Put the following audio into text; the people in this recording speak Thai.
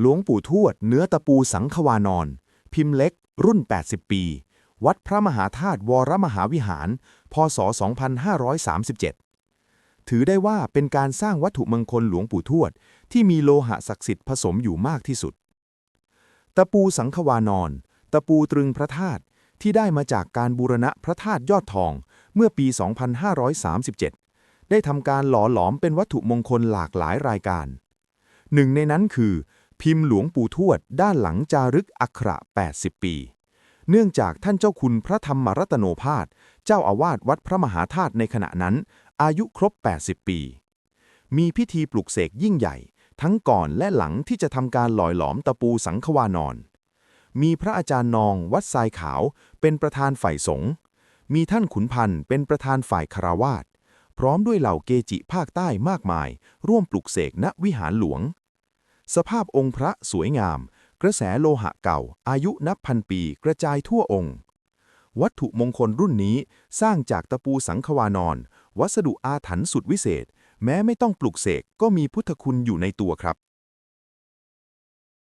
หลวงปู่ทวดเนื้อตะปูสังควานอน พิมพ์เล็ก รุ่น 80 ปี วัดพระมหาธาตุวรมหาวิหาร พศ 2537 ถือได้ว่าเป็นการสร้างวัตถุมงคลหลวงปู่ทวด ที่มีโลหะศักดิ์สิทธิ์ผสมอยู่มากที่สุด ตะปูสังควานอน ตะปูตรึงพระธาตุที่ได้มาจากการบูรณะพระธาตุยอดทองเมื่อปี 2537 ได้ทำการหล่อหลอมเป็นวัตถุมงคลหลากหลายรายการ หนึ่งในนั้นคือ พิมพ์หลวงปู่ทวดด้านหลังจารึกอักระ 80 ปี เนื่องจากท่านเจ้าคุณพระธรรมรัตโนภาสเจ้าอาวาสวัดพระมหาธาตุในขณะนั้น อายุครบ 80 ปี มีพิธีปลุกเสกยิ่งใหญ่ ทั้งก่อนและหลังที่จะทำการหล่อยหลอมตะปูสังควานอน มีพระอาจารย์นองวัดทรายขาวเป็นประธานฝ่ายสงฆ์มีท่านขุนพันธ์เป็นประธานฝ่ายคารวาสพร้อมด้วยเหล่าเกจิภาคใต้มากมาย ร่วมปลุกเสกณวิหารหลวง สภาพองค์พระสวยงาม กระแสโลหะเก่า อายุนับพันปีกระจายทั่วองค์ วัตถุมงคลรุ่นนี้สร้างจากตะปูสังควานอน วัสดุอาถรรพ์สุดวิเศษ แม้ไม่ต้องปลุกเสกก็มีพุทธคุณอยู่ในตัวครับ